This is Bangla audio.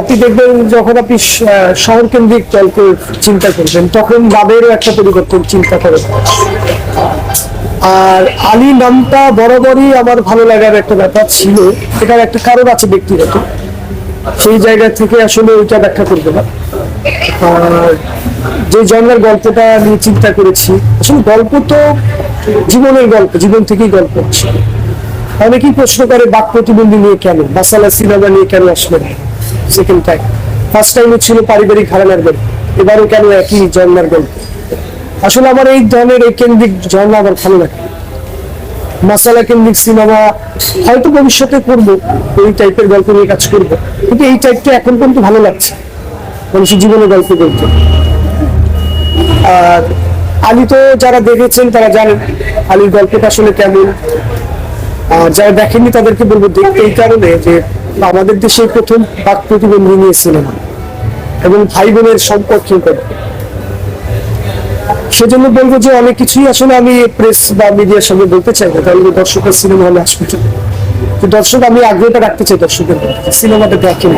আপনি দেখবেন যখন আপনি শহর কেন্দ্রিক গল্প চিন্তা করবেন, তখন নামেরও একটা পরিবর্তন চিন্তা করেন আর আলী নামটা বরাবরই আমার ভালো লাগার একটা ব্যাপার ছিল। এটার একটা কারণ আছে ব্যক্তিগত। সেই জায়গা থেকে আসলে ওইটা ব্যাখ্যা করবে না। যে জন্মের গল্পটা নিয়ে চিন্তা করেছি, আসলে গল্প তো জীবনের গল্প, জীবন থেকেই গল্প হচ্ছে। অনেকেই প্রশ্ন করে বাক প্রতিবন্ধী নিয়ে কেন? মাসালা সিনেমা নিয়ে কেন আসলেন? সেকেন্ড ফার্স্ট টাইম ছিল পারিবারিক গল্প। এবারও কেন একই গল্প? আসলে আমার এই ধরনের এই কেন্দ্রিক জন্ম আমার ভালো লাগে। মাসালা কেন্দ্রিক সিনেমা হয়তো ভবিষ্যতে করব এই টাইপের গল্প নিয়ে কাজ করব। কিন্তু এই টাইপটা এখন পর্যন্ত ভালো লাগছে মানুষের জীবনে গল্প বলতে। আর আলী তো যারা দেখেছেন তারা জানেন আলীর গল্পটা আসলে কেমন। যারা দেখেননি তাদেরকে বলব দেখতে এই কারণে যে আমাদের দেশে প্রথম বাক প্রতিবন্ধী নিয়ে সিনেমা এবং ভাই বোনের সম্পর্ক সেজন্য বলব যে অনেক কিছুই আসলে আমি প্রেস বা মিডিয়ার সঙ্গে বলতে চাই না, তাহলে দর্শকের সিনেমা হলে আসবে। দর্শক, আমি আগ্রহটা রাখতে চাই দর্শকের সিনেমাটা দেখেন